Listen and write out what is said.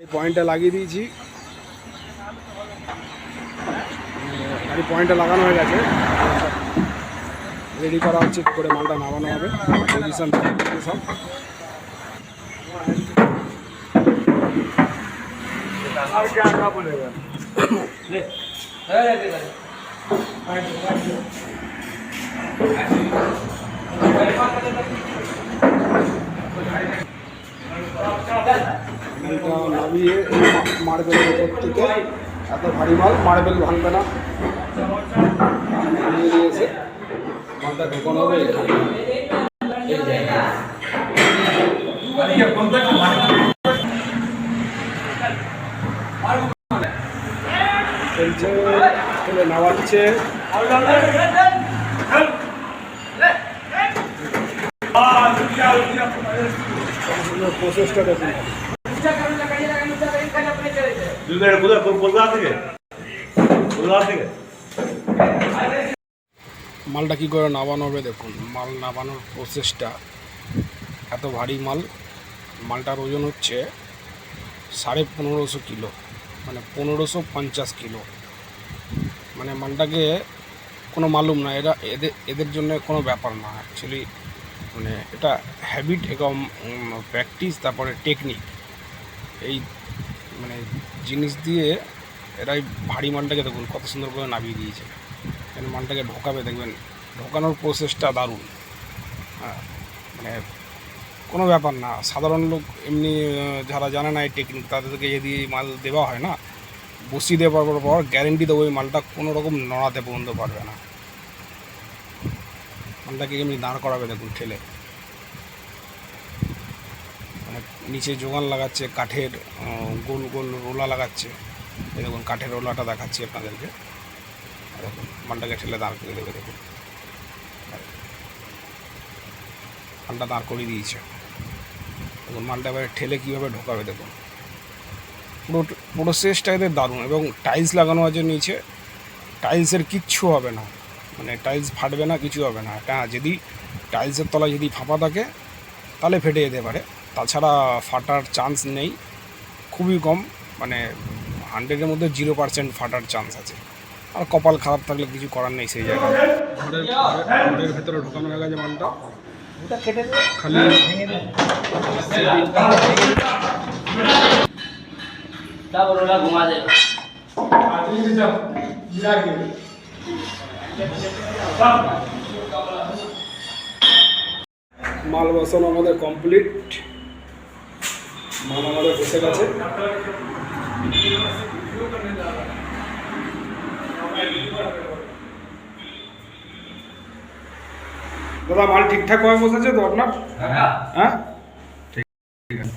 এই পয়েন্টটা লাগিয়ে দিয়েছি গাড়ি পয়েন্টটা লাগানো হয়ে গেছে রেডি করা হচ্ছে কি করে মালটা নামানো হবে পজিশন সব মালটা নামিয়ে মার্বেলের ওপর থেকে এত ভারী মাল, মার্বেল ভাঙবে না। নিয়ে মালটা ঢোকানো হবে এই জায়গায়। নামাচ্ছে। প্রসেসটা দেখুন। কোথায় কলকাতা থেকে? কলকাতা থেকে? মালটা কী করে নামানো হবে দেখুন মাল নামানোর প্রসেসটা এত ভারী মাল মালটার ওজন হচ্ছে সাড়ে পনেরোশো কিলো মানে পনেরোশো পঞ্চাশ কিলো। মানে মালটাকে কোনো মালুম না এরা এদের এদের জন্য কোনো ব্যাপার না। অ্যাকচুয়ালি মানে এটা হ্যাবিট এবং প্র্যাকটিস তারপরে টেকনিক এই মানে জিনিস দিয়ে এরাই ভারী মালটাকে দেখুন, কত সুন্দর করে নামিয়ে দিয়েছে। এখানে মালটাকে ঢোকাবে, দেখবেন, ঢোকানোর প্রসেসটা দারুণ। হ্যাঁ মানে কোনো ব্যাপার না। সাধারণ লোক এমনি যারা জানে না এই টেকনিক তাদেরকে যদি মাল দেওয়া হয় না, বসিয়ে দেওয়ার পর গ্যারেন্টি দেবো ওই মালটা কোনো রকম নড়াতে পর্যন্ত পারবে না। মালটাকে এমনি দাঁড় করাবে, দেখুন, ঠেলে মানে নিচে জোগান লাগাচ্ছে, কাঠের গোল গোল রোলা লাগাচ্ছে। এরকম কাঠের রোলাটা দেখাচ্ছি আপনাদেরকে। দেখুন, মালটাকে ঠেলে দাঁড় করে দেবে, দেখুন। মালটা দাঁড় করিয়ে দিয়েছে। দেখুন, মালটা এবারে ঠেলে কীভাবে ঢোকাবে, দেখুন। পুরো পুরো শেষটা এদের দারুণ, এবং টাইলস লাগানো আছে নিচে। টাইলসের কিচ্ছু হবে না। মানে টাইলস ফাটবে না, কিছু হবে না। এটা যদি টাইলসের তলায় যদি ফাঁপা থাকে, তাহলে ফেটে যেতে পারে। তাছাড়া ফাটার চান্স নেই। খুবই কম মানে হান্ড্রেডের মধ্যে জিরো পার্সেন্ট ফাটার চান্স আছে। আর কপাল খারাপ থাকলে কিছু করার নেই সেই জায়গায়। ভেতরে ঢোকানো খালি মাল বাসন আমাদের কমপ্লিট মাল আমাদের বসে গেছে। দাদা মাল ঠিকঠাক ভাবে বসেছে তো আপনার? হ্যাঁ? ঠিক আছে।